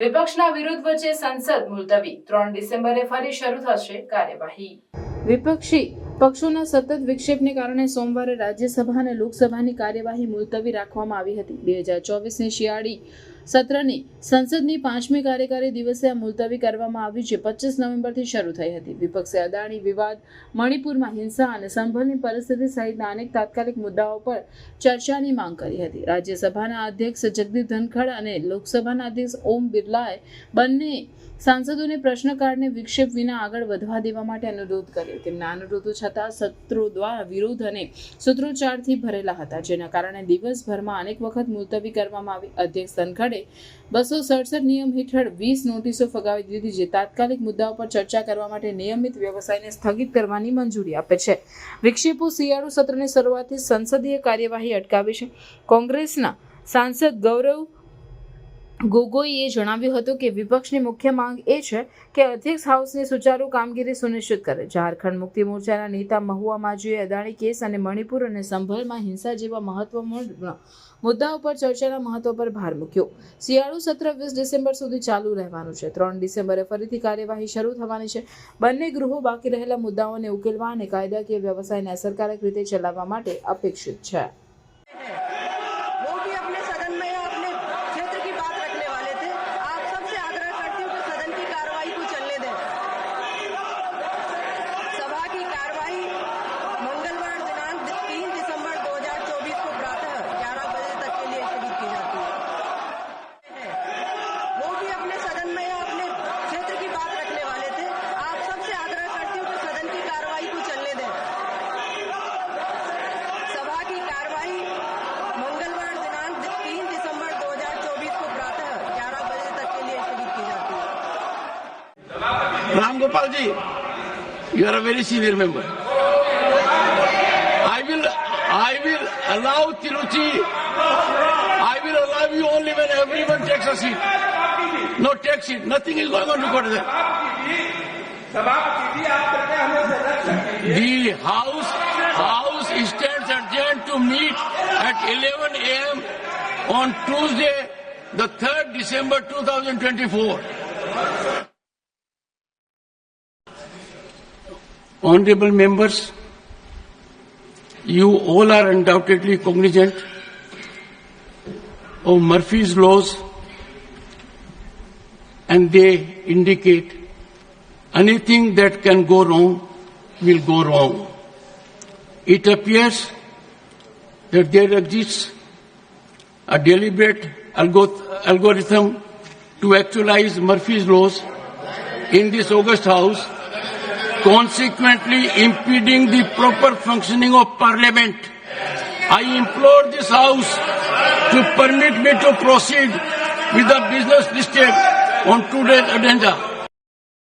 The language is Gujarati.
વિપક્ષના વિરોધ વચ્ચે સંસદ મુલતવી. ત્રણ ડિસેમ્બરે ફરી શરૂ થશે કાર્યવાહી. વિપક્ષી પક્ષોના સતત વિક્ષેપને કારણે સોમવારે રાજ્યસભા અને લોકસભાની કાર્યવાહી મુલતવી રાખવામાં આવી હતી. બે હજાર ચોવીસની શિયાળી સત્રની સંસદની પાંચમી કાર્યકારી દિવસે આ મુલતવી કરવામાં આવી જે પચીસ નવેમ્બરથી શરૂ થઈ હતી. વિપક્ષે અદાણી વિવાદ, મણિપુરમાં હિંસા અને સંભળની પરિસ્થિતિ સહિતના અનેક તાત્કાલિક મુદ્દાઓ પર ચર્ચાની માંગ કરી હતી. રાજ્યસભાના અધ્યક્ષ જગદીપ ધનખડ અને લોકસભાના અધ્યક્ષ ઓમ બિરલાએ બંને સાંસદોને પ્રશ્નકાળને વિક્ષેપ વિના આગળ વધવા દેવા માટે અનુરોધ કર્યો. તેમના અનુરોધો છતાં સત્રો દ્વારા વિરોધ અને સૂત્રોચ્ચારથી ભરેલા હતા, જેના કારણે દિવસભરમાં અનેક વખત મુલતવી કરવામાં આવી. અધ્યક્ષ ધનખડે બસો સડસઠ નિયમ હેઠળ વીસ નોટિસો ફગાવી દીધી જે તાત્કાલિક મુદ્દાઓ પર ચર્ચા કરવા માટે નિયમિત વ્યવસાયને સ્થગિત કરવાની મંજૂરી આપે છે. વિક્ષેપો શિયાળુ સત્રની શરૂઆતથી સંસદીય કાર્યવાહી અટકાવી છે. કોંગ્રેસના સાંસદ ગૌરવ ગોગોઈએ જણાવ્યું હતું કે વિપક્ષની મુખ્ય માંગ એ છે કે અધ્યક્ષ હાઉસની સુચારુ કામગીરી સુનિશ્ચિત કરે. ઝારખંડ મુક્તિ મોરચાના નેતા મહુઆ માજીએ અદાણી કેસ અને મણિપુર અને સંભળમાં હિંસા જેવા મહત્વપૂર્ણ મુદ્દાઓ પર ચર્ચાના મહત્વ પર ભાર મૂક્યો. શિયાળુ સત્ર વીસ ડિસેમ્બર સુધી ચાલુ રહેવાનું છે. ત્રણ ડિસેમ્બરે ફરીથી કાર્યવાહી શરૂ થવાની છે. બંને ગૃહો બાકી રહેલા મુદ્દાઓને ઉકેલવા અને કાયદાકીય વ્યવસાયને અસરકારક રીતે ચલાવવા માટે અપેક્ષિત છે. Ram Gopal ji, you are a very senior member. I will, I will allow Tiruchi, I will allow you only when everyone takes a seat. No, take seat. Nothing is going on there. The House, House stands adjourned to meet at 11 a.m. on Tuesday, the 3rd December 2024. Honorable members, you all are undoubtedly cognizant of Murphy's laws and they indicate anything that can go wrong will go wrong. It appears that there exists a deliberate algorithm to actualize Murphy's laws in this August House consequently impeding the proper functioning of Parliament. I implore this House to permit me to proceed with the business listed on today's agenda.